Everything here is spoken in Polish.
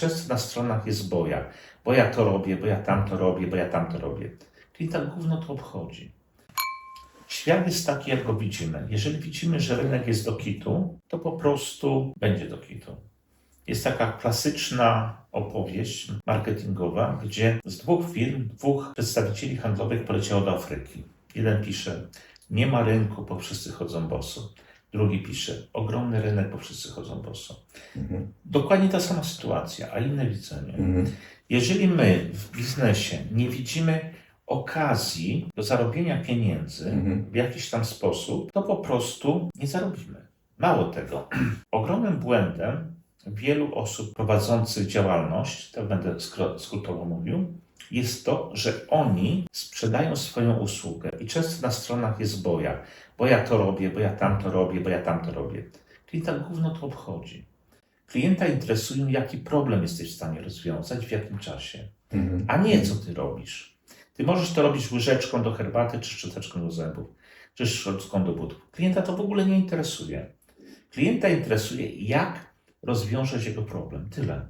często na stronach jest boja, bo ja to robię, bo ja tam to robię, bo ja tam to robię. Klienta gówno to obchodzi. Świat jest taki, jak go widzimy. Jeżeli widzimy, że rynek jest do kitu, to po prostu będzie do kitu. Jest taka klasyczna opowieść marketingowa, gdzie z dwóch firm, dwóch przedstawicieli handlowych poleciało do Afryki. Jeden pisze, nie ma rynku, bo wszyscy chodzą boso. Drugi pisze, ogromny rynek, bo wszyscy chodzą boso. Mhm. Dokładnie ta sama sytuacja, a inne widzenie. Mhm. Jeżeli my w biznesie nie widzimy okazji do zarobienia pieniędzy Mhm. w jakiś tam sposób, to po prostu nie zarobimy. Mało tego, ogromnym błędem wielu osób prowadzących działalność, tak będę skrótowo mówił, jest to, że oni sprzedają swoją usługę i często na stronach jest boja, bo ja to robię, bo ja tam to robię, bo ja tam to robię. Klienta gówno to obchodzi. Klienta interesuje, jaki problem jesteś w stanie rozwiązać, w jakim czasie Mhm. a nie co ty robisz. Ty możesz to robić łyżeczką do herbaty, czy szczoteczką do zębów, czy szczotką do butów. Klienta to w ogóle nie interesuje. Klienta interesuje, jak rozwiążesz jego problem. Tyle.